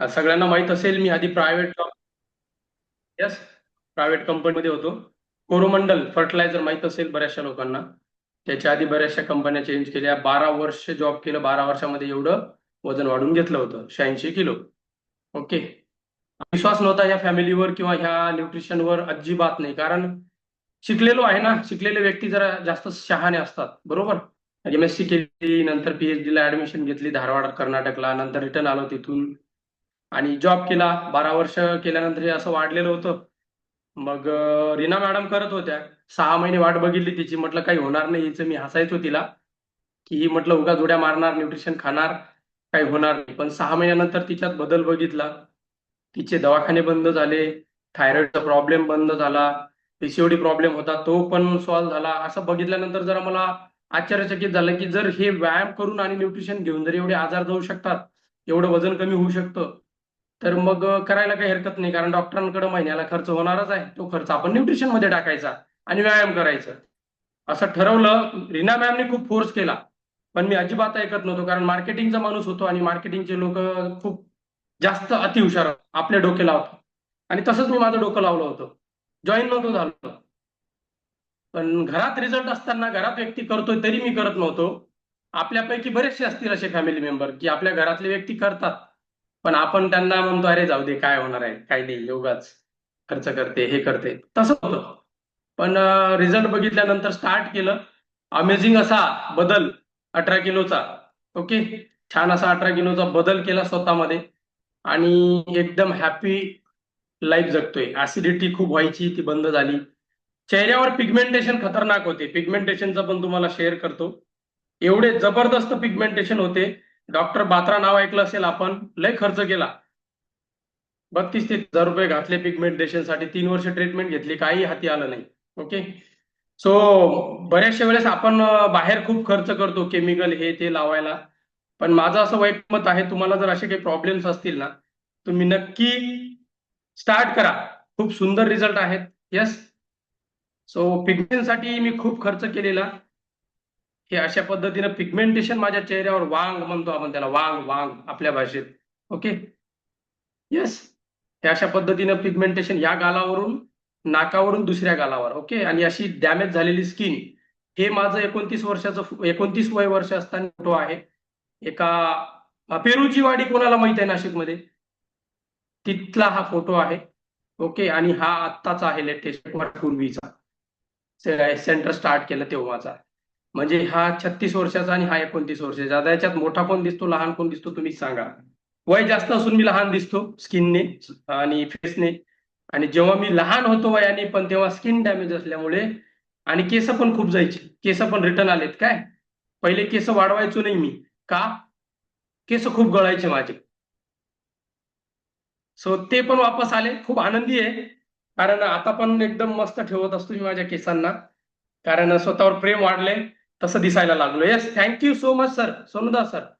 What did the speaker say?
सगळ्यांना माहीत असेल मी आधी प्रायव्हेट यस प्रायव्हेट कंपनीमध्ये होतो. कोरोमंडल फर्टिलायझर माहीत असेल बऱ्याचशा लोकांना. त्याच्या आधी बऱ्याचशा कंपन्या चेंज केल्या. बारा वर्ष जॉब केलं. बारा वर्षामध्ये एवढं वजन वाढून घेतलं होतं. शहाऐंशी किलो. ओके विश्वास नव्हता ह्या फॅमिलीवर किंवा ह्या न्यूट्रिशनवर अजिबात नाही. कारण शिकलेलो आहे ना. शिकलेले व्यक्ती जरा जास्त शहाणे असतात. बरोबर? एम एस सी केली नंतर पीएचडी ला ऍडमिशन घेतली धारवाड कर्नाटकला नंतर रिटर्न आलो तिथून. आणि जॉब केला बारा वर्ष केल्यानंतर हे असं वाढलेलं होतं. मग रीना मॅडम करत होत्या. सहा महिने वाट बघितली तिची. म्हटलं काही होणार नाही. हिचं मी हसायचो तिला की ही म्हटलं उगा जोड्या मारणार न्यूट्रिशन खाणार. काही होणार नाही. पण सहा महिन्यानंतर तिच्यात बदल बघितला. तिचे दवाखाने बंद झाले. थायरॉइडचा प्रॉब्लेम बंद झाला. पीसीओडी प्रॉब्लेम होता. तो पण सॉल्व्ह झाला. असं बघितल्यानंतर जरा मला आश्चर्यचकित झालं की जर हे व्यायाम करून आणि न्यूट्रिशन घेऊन जर एवढे आजार जाऊ शकतात एवढं वजन कमी होऊ शकतं तर मग करायला काही हरकत नाही कारण डॉक्टरांकडे महिन्याला खर्च होणारच आहे. तो खर्च आपण न्यूट्रिशनमध्ये टाकायचा आणि व्यायाम करायचा. असं ठरवलं रीना मॅमने खूप फोर्स केला. पण मी अजिबात ऐकत नव्हतो कारण मार्केटिंगचा माणूस होतो आणि मार्केटिंगचे लोक खूप जास्त अतिहुशार आपले डोके लावतात आणि तसंच मी माझं डोकं लावलं होतं. जॉईन नव्हतो झालो. पण घरात रिझल्ट असताना घरात व्यक्ती करतोय तरी मी करत नव्हतो. आपल्यापैकी बरेचसे असतील असे फॅमिली मेंबर की आपल्या घरातले व्यक्ती करतात. पण आपण त्यांना म्हणतो अरे जाऊ दे काय होणार आहे? काय नाही योगाच. खर्च करते हे करते. तसं होतं. पण रिझल्ट बघितल्यानंतर स्टार्ट केलं. अमेझिंग असा बदल अठरा किलोचा. ओके छान असा अठरा किलोचा बदल केला स्वतःमध्ये. आणि एकदम हॅपी लाईफ जगतोय. ऍसिडिटी खूप व्हायची ती बंद झाली. चेहऱ्यावर पिगमेंटेशन खतरनाक होते. पिगमेंटेशनचा पण तुम्हाला शेअर करतो. एवढे जबरदस्त पिगमेंटेशन होते. डॉक्टर बात्रा नाव ऐकलं असेल आपण लय खर्च केला. बत्तीस ते हजार रुपये घातले पिगमेंटेशनसाठी तीन वर्ष ट्रीटमेंट घेतली काही हाती आलं नाही. ओके सो बऱ्याचशा वेळेस आपण बाहेर खूप खर्च करतो केमिकल हे ते लावायला. पण माझं असं वैकमत मत आहे तुम्हाला जर असे काही प्रॉब्लेम्स असतील ना तुम्ही नक्की स्टार्ट करा. खूप सुंदर रिझल्ट आहेत. येस सो पिगमेंटसाठी मी खूप खर्च केलेला. हे अशा पद्धतीनं पिगमेंटेशन माझ्या चेहऱ्यावर वांग म्हणतो आपण त्याला वांग वांग आपल्या भाषेत. ओके येस हे अशा पद्धतीनं पिगमेंटेशन या गालावरून नाकावरून दुसऱ्या गालावर. ओके आणि अशी डॅमेज झालेली स्किन हे माझं एकोणतीस वर्षाचं एकोणतीस वय वर्ष असताना फोटो आहे. एका पेरूची वाडी कोणाला माहीत आहे नाशिकमध्ये? तिथला हा फोटो आहे. ओके आणि हा आत्ताचा आहे लेटेस्ट पूर्वीचा सेंटर स्टार्ट केलं तेव्हाचा. म्हणजे हा छत्तीस वर्षाचा आणि हा एकोणतीस वर्षाचा आता याच्यात मोठा कोण दिसतो लहान कोण दिसतो तुम्ही सांगा. वय जास्त असून मी लहान दिसतो स्किनने आणि फेसने. आणि जेव्हा मी लहान होतो वयाने पण तेव्हा स्किन डॅमेज असल्यामुळे आणि केस पण खूप जायचे. केस पण रिटर्न आलेत काय? पहिले केस वाढवायचो नाही मी. का? केस खूप गळायचे माझे. सो ते पण वापस आले. खूप आनंदी आहे. कारण आता पण एकदम मस्त ठेवत असतो मी माझ्या केसांना. कारण स्वतःवर प्रेम वाढले तसं दिसायला लागलो. Yes thank you so much sir Sonuda sir